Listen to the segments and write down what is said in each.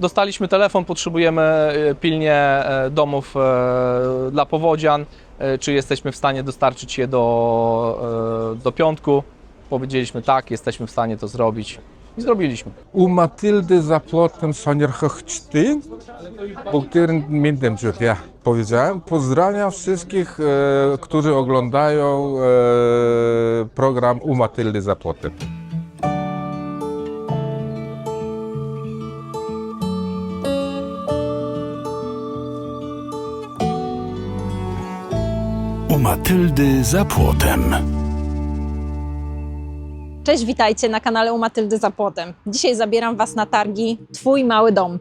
Dostaliśmy telefon, potrzebujemy e, pilnie e, domów e, dla powodzian. Czy jesteśmy w stanie dostarczyć je do, do piątku? Powiedzieliśmy tak, jesteśmy w stanie to zrobić i zrobiliśmy. U Matyldy za plotem Sanierchochczty, o którym między ja powiedziałem, pozdrawiam wszystkich, e, którzy oglądają e, program U Matyldy za plotem. U Matyldy za płotem. Cześć, witajcie na kanale u Matyldy za płotem. Dzisiaj zabieram Was na targi Twój mały dom.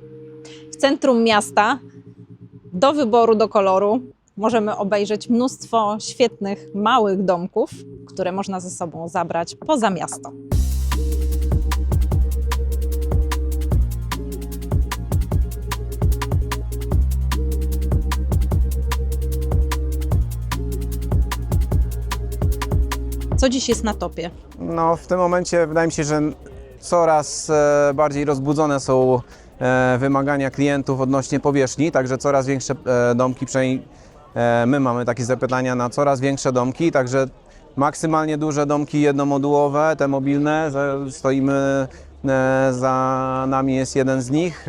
W centrum miasta, do wyboru, do koloru, możemy obejrzeć mnóstwo świetnych, małych domków, które można ze sobą zabrać poza miasto. Co dziś jest na topie? No, w tym momencie wydaje mi się, że coraz e, bardziej rozbudzone są e, wymagania klientów odnośnie powierzchni, także coraz większe e, domki, przynajmniej my mamy takie zapytania na coraz większe domki, także maksymalnie duże domki jednomodułowe, te mobilne, stoimy za nami jest jeden z nich,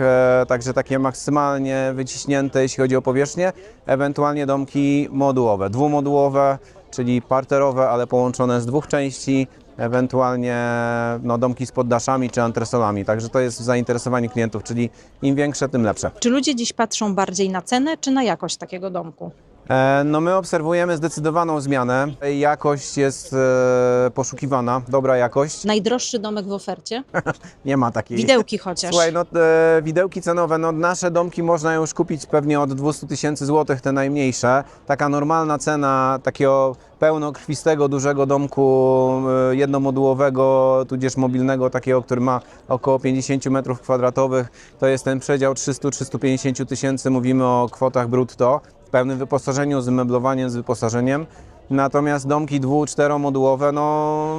także takie maksymalnie wyciśnięte, jeśli chodzi o powierzchnię, ewentualnie domki modułowe, dwumodułowe, czyli parterowe, ale połączone z dwóch części, ewentualnie no, domki z poddaszami czy antresolami. Także to jest zainteresowanie klientów, czyli im większe, tym lepsze. Czy ludzie dziś patrzą bardziej na cenę, czy na jakość takiego domku? E, No my obserwujemy zdecydowaną zmianę. Jakość jest e, poszukiwana, dobra jakość. Najdroższy domek w ofercie? Nie ma takiej. Widełki chociaż. Słuchaj, no e, widełki cenowe, no nasze domki można już kupić pewnie od 200 tysięcy złotych, te najmniejsze. Taka normalna cena takiego pełnokrwistego, dużego domku e, jednomodułowego, tudzież mobilnego, takiego, który ma około 50 metrów kwadratowych, to jest ten przedział 300-350 tysięcy, mówimy o kwotach brutto, pełnym wyposażeniu, z meblowaniem, z wyposażeniem. Natomiast domki dwu-, czteromodułowe, no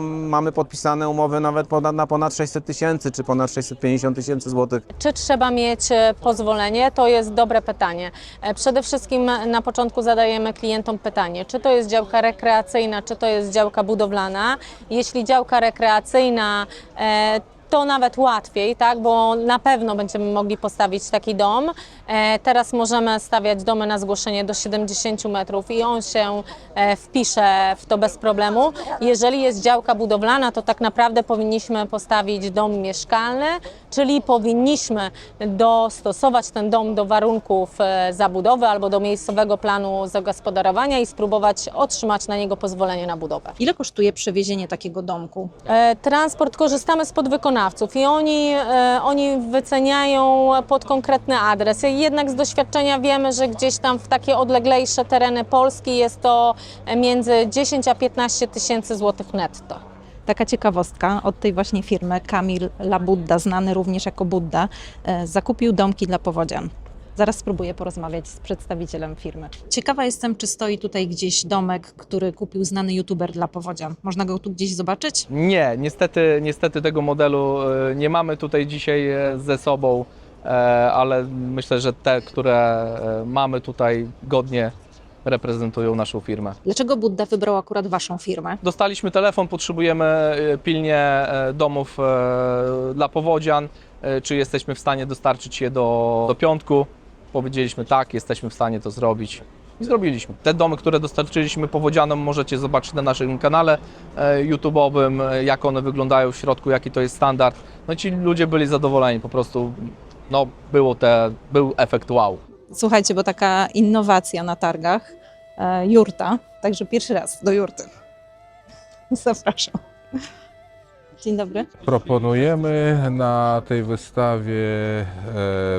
mamy podpisane umowy nawet ponad, na ponad 600 tysięcy czy ponad 650 tysięcy złotych. Czy trzeba mieć e, pozwolenie? To jest dobre pytanie. E, Przede wszystkim na początku zadajemy klientom pytanie, czy to jest działka rekreacyjna, czy to jest działka budowlana. Jeśli działka rekreacyjna, e, to nawet łatwiej, tak? bo na pewno będziemy mogli postawić taki dom. E, Teraz możemy stawiać domy na zgłoszenie do 70 metrów i on się e, wpisze w to bez problemu. Jeżeli jest działka budowlana, to tak naprawdę powinniśmy postawić dom mieszkalny, czyli powinniśmy dostosować ten dom do warunków e, zabudowy albo do miejscowego planu zagospodarowania i spróbować otrzymać na niego pozwolenie na budowę. Ile kosztuje przewiezienie takiego domku? Transport korzystamy z podwykonawców i oni, e, oni wyceniają pod konkretny adres. Jednak z doświadczenia wiemy, że gdzieś tam w takie odleglejsze tereny Polski jest to między 10 a 15 tysięcy złotych netto. Taka ciekawostka od tej właśnie firmy, Kamil Labudda, znany również jako Budda, e, zakupił domki dla powodzian. Zaraz spróbuję porozmawiać z przedstawicielem firmy. Ciekawa jestem, czy stoi tutaj gdzieś domek, który kupił znany youtuber dla powodzian. Można go tu gdzieś zobaczyć? Nie, niestety, niestety tego modelu e, nie mamy tutaj dzisiaj e, ze sobą, e, ale myślę, że te, które e, mamy tutaj godnie reprezentują naszą firmę. Dlaczego Budda wybrał akurat waszą firmę? Dostaliśmy telefon, potrzebujemy e, pilnie e, domów e, dla powodzian. E, Czy jesteśmy w stanie dostarczyć je do, do piątku? Powiedzieliśmy tak, jesteśmy w stanie to zrobić. I zrobiliśmy. Te domy, które dostarczyliśmy powodzianom, możecie zobaczyć na naszym kanale e, YouTube'owym, e, jak one wyglądają w środku, jaki to jest standard. No ci ludzie byli zadowoleni, po prostu no, było te, był efekt wow. Słuchajcie, bo taka innowacja na targach, e, jurta, także pierwszy raz do jurty. Zapraszam. Dzień dobry. Proponujemy na tej wystawie e,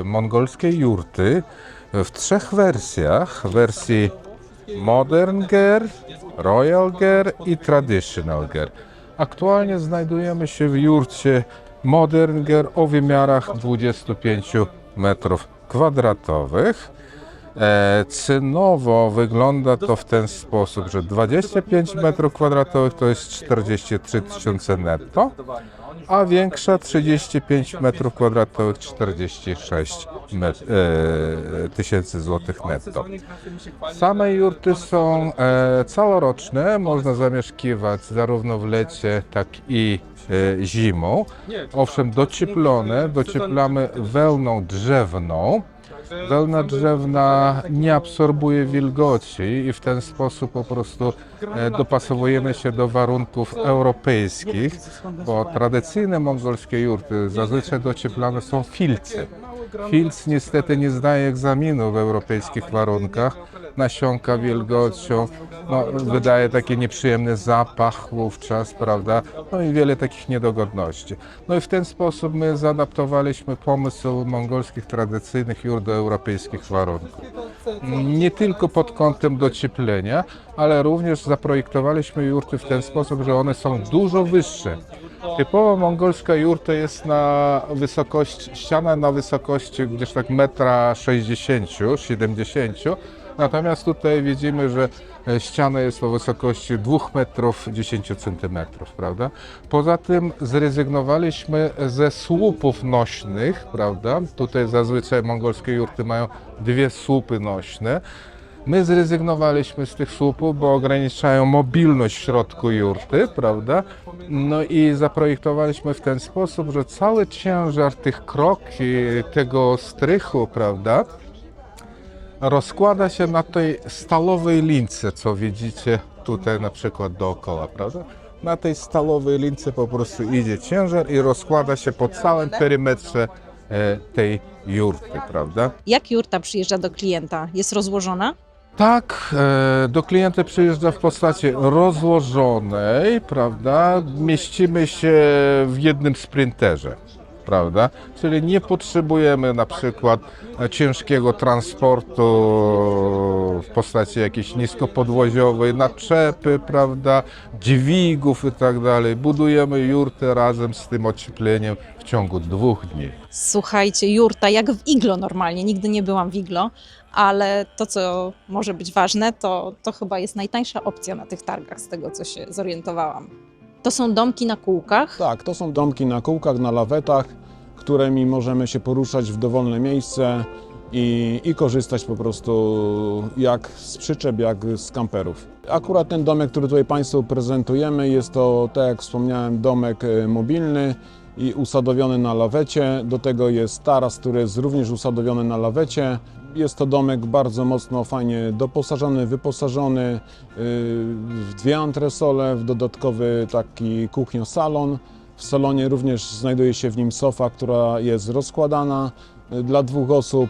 mongolskiej jurty w trzech wersjach. Wersji Modern Gear, Royal Gear i Traditional Gear. Aktualnie znajdujemy się w jurcie Modern Gear o wymiarach 25 metrów kwadratowych. E, Cenowo wygląda to w ten sposób, że 25 metrów kwadratowych to jest 43 tysiące netto, a większa 35 metrów kwadratowych, 46 met, e, tysięcy złotych netto. Same jurty są e, całoroczne, można zamieszkiwać zarówno w lecie, tak i e, zimą. Owszem, docieplone, docieplamy wełną drzewną. Wełna drzewna nie absorbuje wilgoci i w ten sposób po prostu e, dopasowujemy się do warunków europejskich, bo tradycyjne mongolskie jurty zazwyczaj docieplane są filce. Filc niestety nie zdaje egzaminu w europejskich warunkach, nasiąka wilgocią, no, wydaje taki nieprzyjemny zapach wówczas, prawda? No i wiele takich niedogodności. No i w ten sposób my zaadaptowaliśmy pomysł mongolskich tradycyjnych jur do europejskich warunków. Nie tylko pod kątem docieplenia, ale również zaprojektowaliśmy jurty w ten sposób, że one są dużo wyższe. Typowo mongolska jurta jest na wysokości, ściana na wysokości gdzieś tak metra 60, 70, natomiast tutaj widzimy, że e, ściana jest o wysokości 2 metrów 10 centymetrów, prawda? Poza tym zrezygnowaliśmy ze słupów nośnych, prawda? Tutaj zazwyczaj mongolskie jurty mają dwie słupy nośne. My zrezygnowaliśmy z tych słupów, bo ograniczają mobilność w środku jurty, prawda? No i zaprojektowaliśmy w ten sposób, że cały ciężar tych kroki, tego strychu, prawda, rozkłada się na tej stalowej lince, co widzicie tutaj na przykład dookoła, prawda? Na tej stalowej lince po prostu idzie ciężar i rozkłada się po całym perymetrze e, tej jurty, prawda? Jak jurta przyjeżdża do klienta? Jest rozłożona? Tak, e, do klienta przyjeżdża w postaci rozłożonej, prawda? Mieścimy się w jednym sprinterze, prawda? Czyli nie potrzebujemy na przykład e, ciężkiego transportu w postaci jakiejś niskopodwoziowej, naczepy, prawda? Dźwigów i tak dalej. Budujemy jurtę razem z tym ociepleniem w ciągu dwóch dni. Słuchajcie, jurta jak w iglo normalnie. Nigdy nie byłam w iglo, ale to, co może być ważne, to, to chyba jest najtańsza opcja na tych targach, z tego co się zorientowałam. To są domki na kółkach. Tak, to są domki na kółkach, na lawetach, którymi możemy się poruszać w dowolne miejsce i, i korzystać po prostu jak z przyczep, jak z kamperów. Akurat ten domek, który tutaj Państwu prezentujemy, jest to, tak jak wspomniałem, domek e, mobilny i usadowiony na lawecie. Do tego jest taras, który jest również usadowiony na lawecie. Jest to domek bardzo mocno, fajnie doposażony, wyposażony yy, w dwie antresole, w dodatkowy taki kuchnio-salon. W salonie również znajduje się w nim sofa, która jest rozkładana y, dla dwóch osób.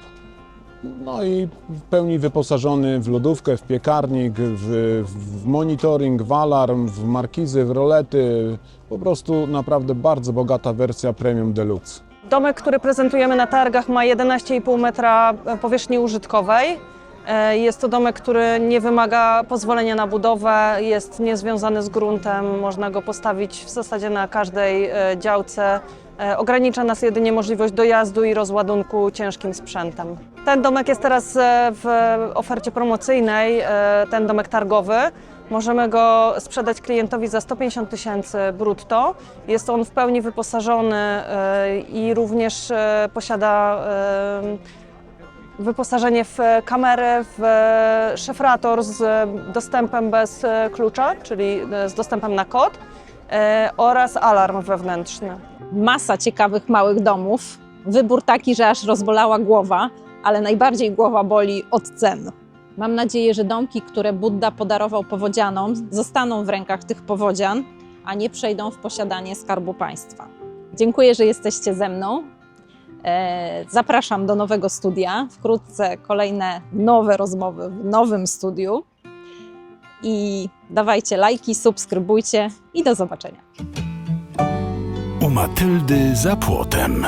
No i w pełni wyposażony w lodówkę, w piekarnik, w, w monitoring, w alarm, w markizy, w rolety. Po prostu naprawdę bardzo bogata wersja Premium Deluxe. Domek, który prezentujemy na targach ma 11,5 metra powierzchni użytkowej. E, Jest to domek, który nie wymaga pozwolenia na budowę, jest niezwiązany z gruntem, można go postawić w zasadzie na każdej e, działce. E, Ogranicza nas jedynie możliwość dojazdu i rozładunku ciężkim sprzętem. Ten domek jest teraz e, w ofercie promocyjnej, e, ten domek targowy. Możemy go sprzedać klientowi za 150 tysięcy brutto. Jest on w pełni wyposażony e, i również e, posiada e, wyposażenie w kamerę, w szyfrator z dostępem bez klucza, czyli z dostępem na kod oraz alarm wewnętrzny. Masa ciekawych małych domów. Wybór taki, że aż rozbolała głowa, ale najbardziej głowa boli od cen. Mam nadzieję, że domki, które Budda podarował powodzianom, zostaną w rękach tych powodzian, a nie przejdą w posiadanie Skarbu Państwa. Dziękuję, że jesteście ze mną. E, Zapraszam do nowego studia. Wkrótce kolejne nowe rozmowy w nowym studiu. I dawajcie lajki, subskrybujcie i do zobaczenia. U Matyldy za płotem.